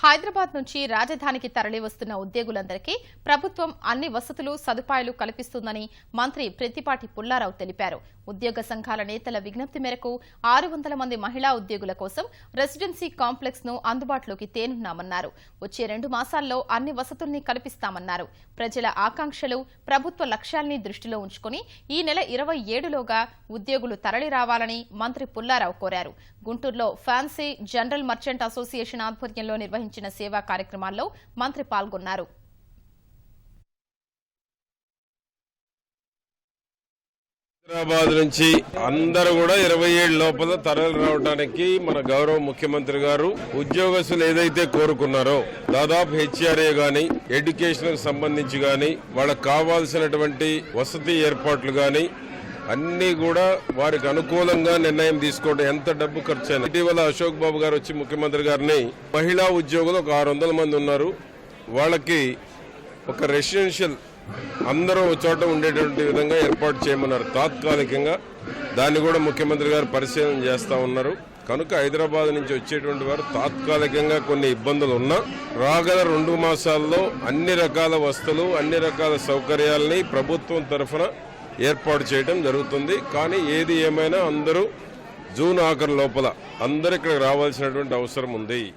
హైదరాబాద్ నుంచి రాజధానికి తరలివస్తున్న ఉద్యోగులందరికీ ప్రభుత్వం అన్ని వసతులు సదుపాయాలు కల్పిస్తుందని మంత్రి ప్రతిపాటి పుల్లారావు తెలిపారు. ఉద్యోగ సంఘాల నేతల విజ్ఞప్తి మేరకు ఆరు వందల మంది మహిళా ఉద్యోగుల కోసం రెసిడెన్సీ కాంప్లెక్స్ను అందుబాటులోకి తేనున్నామన్నారు. వచ్చే రెండు మాసాల్లో అన్ని వసతుల్ని కల్పిస్తామన్నారు. ప్రజల ఆకాంక్షలు ప్రభుత్వ లక్ష్యాల్ని దృష్టిలో ఉంచుకుని ఈ నెల ఇరవై ఏడులోగా ఉద్యోగులు తరలి రావాలని మంత్రి పుల్లారావు కోరారు. గుంటూరులో ఫ్యాన్సీ జనరల్ మర్చెంట్ అసోసియేషన్ ఆధ్వర్యంలో నిర్వహించిన సేవా కార్యక్రమాల్లో మంత్రి పాల్గొన్నారు. హైదరాబాద్ నుంచి అందరూ కూడా ఇరవై ఏడు లోపల తరలి రావడానికి మన గౌరవ ముఖ్యమంత్రి గారు ఉద్యోగస్తులు ఏదైతే కోరుకున్నారో దాదాపు హెచ్ఆర్ఏ గాని ఎడ్యుకేషన్ సంబంధించి గాని వాళ్ళకి కావాల్సినటువంటి వసతి ఏర్పాట్లు గాని అన్ని కూడా వారికి అనుకూలంగా నిర్ణయం తీసుకోవడం ఎంత డబ్బు ఖర్చు అయినా ఇటీవల అశోక్ బాబు గారు వచ్చి ముఖ్యమంత్రి గారిని మహిళా ఉద్యోగులు ఒక ఆరు వందల మంది ఉన్నారు. వాళ్ళకి ఒక రెసిడెన్షియల్ అందరూ ఒక చోట ఉండేటువంటి విధంగా ఏర్పాటు చేయమన్నారు. తాత్కాలికంగా దాన్ని కూడా ముఖ్యమంత్రి గారు పరిశీలన చేస్తా ఉన్నారు. కనుక హైదరాబాద్ నుంచి వచ్చేటువంటి వారు తాత్కాలికంగా కొన్ని ఇబ్బందులు ఉన్నా రాగల రెండు మాసాల్లో అన్ని రకాల వస్తువులు అన్ని రకాల సౌకర్యాలని ప్రభుత్వం తరఫున ఏర్పాటు చేయడం జరుగుతుంది. కానీ ఏది ఏమైనా అందరూ జూన్ ఆఖరు లోపల అందరూ ఇక్కడికి రావాల్సినటువంటి అవసరం ఉంది.